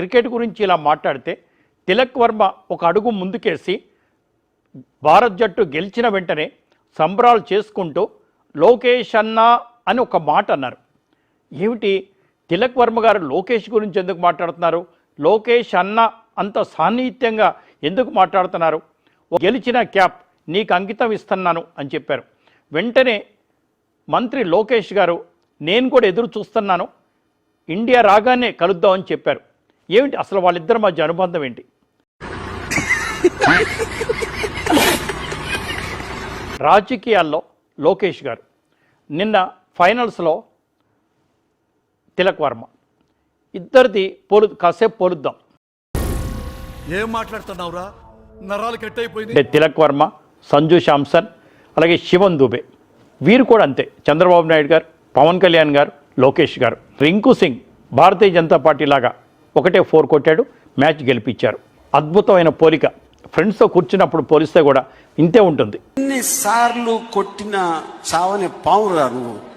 Cricket గురించి ఇలా మాట్లాడితే తిలక్ వర్మ ఒక అడుగు ముందుకేసి భారత్ జట్టు గెలిచిన వెంటనే సంబరాలు చేసుకుంటూ లోకేష్ అన్నా అని ఒక మాట అన్నారు. ఏమిటి? తిలక్ వర్మ గారు లోకేష్ గురించి ఎందుకు మాట్లాడుతున్నారు? లోకేష్ అన్న అంత సాన్నిహిత్యంగా ఎందుకు మాట్లాడుతున్నారు? గెలిచిన క్యాప్ నీకు అంకితం ఇస్తున్నాను అని చెప్పారు. వెంటనే మంత్రి లోకేష్ గారు నేను కూడా ఎదురు చూస్తున్నాను. ఇండియా రాగానే కలుద్దామని చెప్పారు. ఏమిటి అసలు వాళ్ళిద్దరి మధ్య అనుబంధం ఏంటి? రాజకీయాల్లో లోకేష్ గారు నిన్న ఫైనల్స్లో తిలక్ వర్మ. ఇద్దరిది పోలు కాసేపు పోలుద్దాం. ఏం మాట్లాడుతున్నావురా? నరాలు కట్ అయిపోయింది అంటే తిలక్ వర్మ సంజు శాంసన్ అలాగే శివన్ దుబే. వీరు కూడా అంతే. చంద్రబాబు నాయుడు గారు పవన్ కళ్యాణ్ గారు లోకేష్ గారు. రింకు సింగ్ భారతీయ జనతా పార్టీ లాగా ఒకటే ఫోర్ కొట్టాడు మ్యాచ్ గెలిపించారు. అద్భుతమైన పోలిక. ఫ్రెండ్స్తో కూర్చున్నప్పుడు పోలిస్తే కూడా ఇంతే ఉంటుంది. ఎన్నిసార్లు కొట్టిన చావని పావురా నువ్వు.